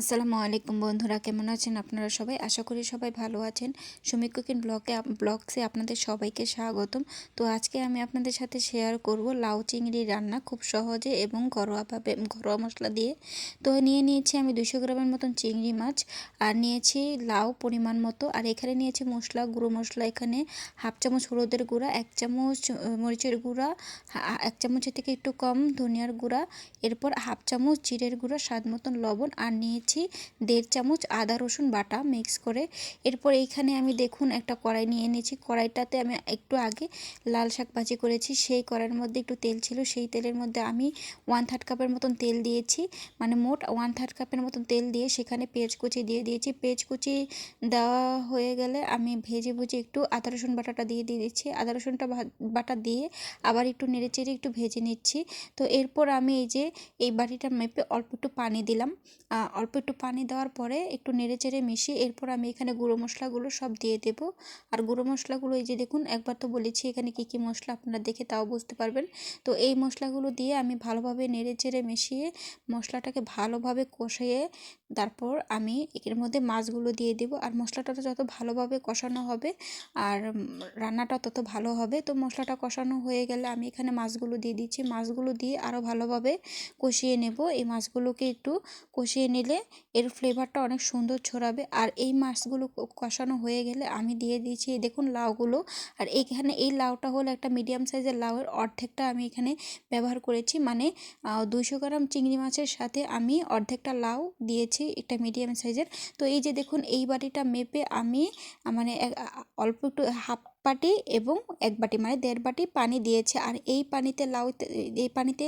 আসসালামু আলাইকুম বন্ধুরা, কেমন আছেন আপনারা সবাই? আশা করি সবাই ভালো আছেন। সুমিত কুকিং ব্লগে ব্লগসে আপনাদের সবাইকে স্বাগতম। তো আজকে আমি আপনাদের সাথে শেয়ার করব লাউ চিংড়ি রান্না খুব সহজে এবং ঘরোয়াভাবে, ঘরোয়া মশলা দিয়ে। তো নিয়ে নিয়েছি আমি দুশো গ্রামের মতন চিংড়ি মাছ আর নিয়েছি লাউ পরিমাণ মতো। আর এখানে নিয়েছি মশলা, গুঁড়ো মশলা, এখানে হাফ চামচ হলুদের গুঁড়া, এক চামচ মরিচের গুঁড়া এক চামচের থেকে একটু কম ধনিয়ার গুঁড়া, এরপর হাফ চামচ জিরের গুঁড়া, স্বাদ মতন লবণ আর নিয়ে নিয়েছি, দেড় চামচ আদা, রসুন বাটা মিক্স করে। এরপর এইখানে আমি দেখুন একটা কড়াই নিয়ে নিয়েছি কড়াইটাতে আমি একটু আগে লাল শাক ভাজি করেছি। সেই কড়াইয়ের মধ্যে একটু তেল ছিল। সেই তেলের মধ্যে আমি ওয়ান থার্ড কাপের মতন তেল দিয়েছি। মানে মোট ওয়ান থার্ড কাপের মতন তেল দিয়ে সেখানে পেঁয়াজ কুচি দিয়ে দিয়েছি। পেঁয়াজ কুচি দেওয়া হয়ে গেলে আমি ভেজে ভুজে একটু আদা, রসুন বাটাটা দিয়ে দিয়ে দিচ্ছি আদা রসুনটা বাটা দিয়ে আবার একটু নেড়ে চেড়ে একটু ভেজে নিচ্ছি। তো এরপর আমি এই যে এই বাটিটা মেপে অল্প একটু পানি দিলাম। অল্প অল্প একটু পানি দেওয়ার পরে একটু নেড়ে চেড়ে মিশিয়ে এরপর আমি এখানে গুঁড়ো মশলাগুলো সব দিয়ে দেব। আর গুঁড়ো মশলাগুলো এই যে দেখুন, একবার তো বলেছি এখানে কী কী মশলা আপনারা দেখে তাও বুঝতে পারবেন। তো এই মশলাগুলো দিয়ে আমি ভালোভাবে নেড়ে চেড়ে মিশিয়ে মশলাটাকে ভালোভাবে কষিয়ে তারপর আমি এর মধ্যে মাছগুলো দিয়ে দেবো। আর মশলাটা যত ভালোভাবে কষানো হবে আর রান্নাটা তত ভালো হবে, তো মশলাটা কষানো হয়ে গেলে আমি এখানে মাছগুলো দিয়ে দিচ্ছি। মাছগুলো দিয়ে আরও ভালোভাবে কষিয়ে নেব। এই মাছগুলোকে একটু কষিয়ে নিলে এর ফ্লেভারটা অনেক সুন্দর ছড়াবে। আর এই মাছগুলো কষানো হয়ে গেলে আমি দিয়ে দিয়েছি দেখুন লাউগুলো। আর এইখানে এই লাউটা হলো একটা মিডিয়াম সাইজের লাউয়ের অর্ধেকটা আমি এখানে ব্যবহার করেছি। মানে দুইশো গ্রাম চিংড়ি মাছের সাথে আমি অর্ধেকটা লাউ দিয়েছি একটা মিডিয়াম সাইজের তো এই যে দেখুন, এই বাটিটা মেপে আমি মানে অল্প একটু হাফ বাটি এবং এক বাটি মানে দেড় বাটি পানি দিয়েছে। আর এই পানিতে লাউ, এই পানিতে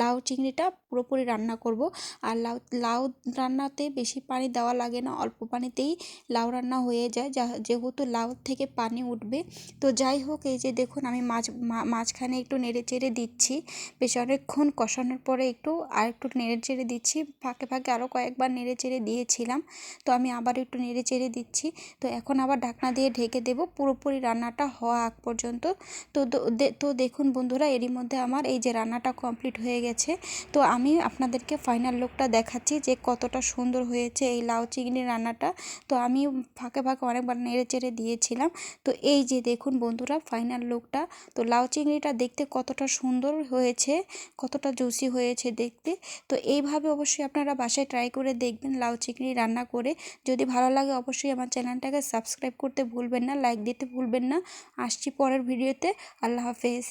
লাউ চিংড়িটা পুরোপুরি রান্না করব। আর লাউ লাউ রান্নাতে বেশি পানি দেওয়া লাগে না, অল্প পানিতেই লাউ রান্না হয়ে যায়। যা, যেহেতু লাউ থেকে পানি উঠবে। তো যাই হোক, এই যে দেখুন, আমি মাছ মাঝখানে একটু নেড়ে চেড়ে দিচ্ছি। বেশ অনেকক্ষণ কষানোর পরে একটু আর একটু নেড়ে চেড়ে দিচ্ছি। ফাঁকে ফাঁকে আরও কয়েকবার নেড়ে চেড়ে দিয়েছিলাম। তো আমি আবার একটু নেড়ে চেড়ে দিচ্ছি। তো এখন আবার ঢাকনা দিয়ে ঢেকে দেবো। পুরোপুরি রান্না রান্নাটা হওয়া আগ পর্যন্ত। তো তো দেখুন বন্ধুরা, এরই মধ্যে আমার এই যে রান্নাটা কমপ্লিট হয়ে গেছে। তো আমি আপনাদেরকে ফাইনাল লুকটা দেখাচ্ছি যে কতটা সুন্দর হয়েছে এই লাউ চিংড়ি রান্নাটা। তো আমি ফাঁকে ফাঁকে অনেকবার নেড়ে চেড়ে দিয়েছিলাম। তো এই যে দেখুন বন্ধুরা ফাইনাল লুকটা তো লাউ চিংড়িটা দেখতে কতটা সুন্দর হয়েছে, কতটা জুসি হয়েছে দেখতে। তো এইভাবে অবশ্যই আপনারা বাসায় ট্রাই করে দেখবেন লাউ চিংড়ি রান্না করে। যদি ভালো লাগে অবশ্যই আমার চ্যানেলটাকে সাবস্ক্রাইব করতে ভুলবেন না লাইক দিতে ভুলবেন না। আসছি পরের ভিডিওতে। আল্লাহ হাফেজ।